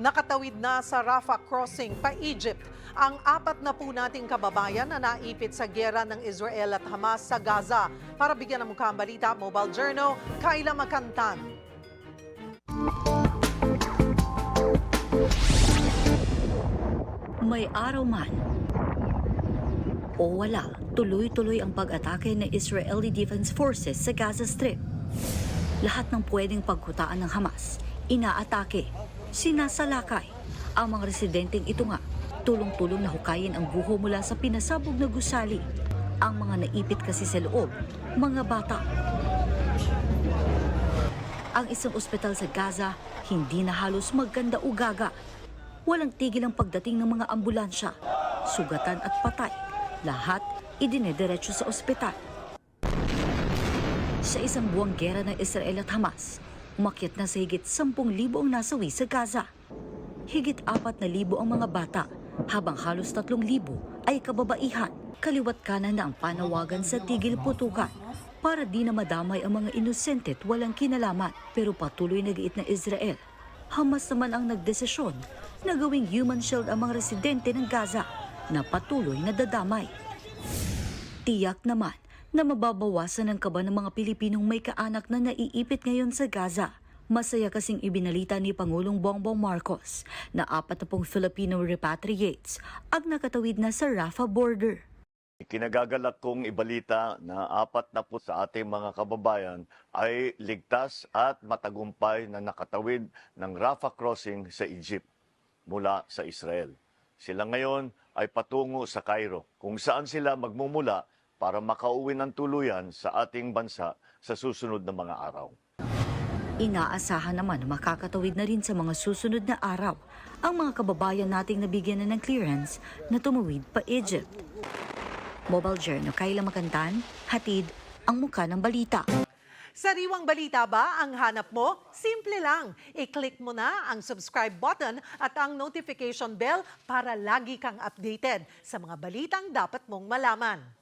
Nakatawid na sa Rafah crossing pa Egypt ang apat na po nating kababayan na naipit sa gera ng Israel at Hamas sa Gaza. Para bigyan ng mukha ang balita, Mobile Journal, Kaila Makantan. May araw man o wala, tuloy-tuloy ang pag-atake ng Israeli Defense Forces sa Gaza Strip. Lahat ng pwedeng pagkutaan ng Hamas, inaatake, sinasalakay. Ang mga residenteng ito nga, tulong-tulong na hukayin ang buho mula sa pinasabog na gusali. Ang mga naipit kasi sa loob, mga bata. Ang isang ospital sa Gaza, hindi na halos magkanda ugaga. Walang tigil ang pagdating ng mga ambulansya, sugatan at patay. Lahat idinediretso sa ospital. Sa isang buwang gera ng Israel at Hamas, umakyat na sa higit 10,000 ang nasawi sa Gaza. Higit 4,000 ang mga bata, habang halos 3,000 ay kababaihan. Kaliwat kanan na ang panawagan sa tigil putukan para di na madamay ang mga inosente at walang kinalaman. Pero patuloy nagiit na Israel. Hamas naman ang nagdesisyon na gawing human shield ang mga residente ng Gaza na patuloy na dadamay. Tiyak naman na mababawasan ang kaba ng mga Pilipinong may kaanak na naiipit ngayon sa Gaza. Masaya kasing ibinalita ni Pangulong Bongbong Marcos na apat na pong Filipino repatriates ang nakatawid na sa Rafah border. Kinagagalak kong ibalita na apat na po sa ating mga kababayan ay ligtas at matagumpay na nakatawid ng Rafah crossing sa Egypt mula sa Israel. Sila ngayon ay patungo sa Cairo kung saan sila magmumula para makauwi ng tuluyan sa ating bansa sa susunod na mga araw. Inaasahan naman na makakatawid na rin sa mga susunod na araw ang mga kababayan nating nabigyan na ng clearance na tumawid pa Egypt. Mobile Journal, Kayla Makantan, hatid ang muka ng balita. Sariwang balita ba ang hanap mo? Simple lang. I-click mo na ang subscribe button at ang notification bell para lagi kang updated sa mga balitang dapat mong malaman.